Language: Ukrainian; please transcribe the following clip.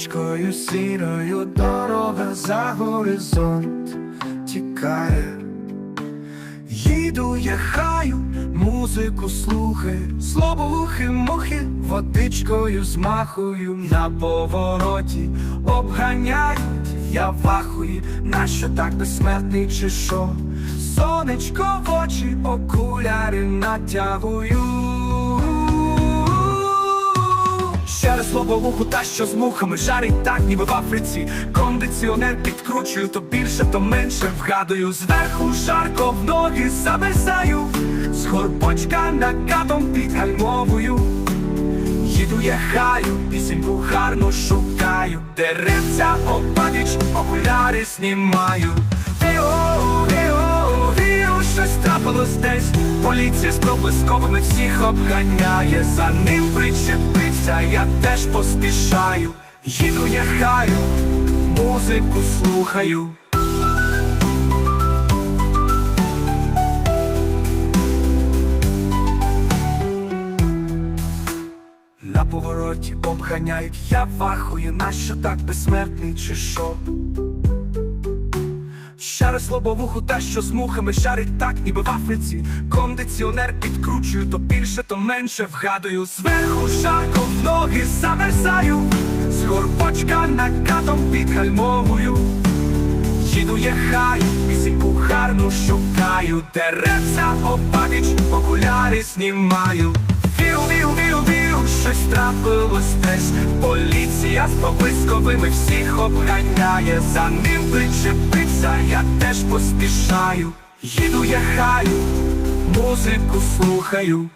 Водичкою сірою дорога за горизонт тікає. Їду, я хаю, музику слухаю, слабоухи мухи, водичкою змахую на повороті, обганяють, я вахую, нащо так безсмертний чи що? Сонечко в очі, окуляри натягую. Раз лобовуху та що з мухами жарить так, ніби в Африці. Кондиціонер підкручую, то більше, то менше. Вгадую Зверху жарко в ноги замерзаю З горбочка накатом підгальмовую Їду я хаю, пісеньку гарну шукаю. Деревця опадіч, окуляри знімаю. Віо, щось трапилось десь. Поліція з проблисковими всіх обганяє. За ним причепився, я теж поспішаю Їду я хаю, музику слухаю. На повороті обганяють, я вахую, нащо так безсмертний чи що? Ще раз лобовуху та що з мухами шарить так, ніби в Африці. Кондиціонер підкручую, то більше, то менше вгадую. Зверху жарко замерзаю З горбочка накатом підгальмовую. Їду я хаю, пісеньку гарну шукаю Деревця опадіч, окуляри знімаю. Віу, віу, віу, віу, щось трапилось десь. Поліція з поблисковими всіх обганяє За ним причепився, я теж поспішаю. Їду я хаю, музику слухаю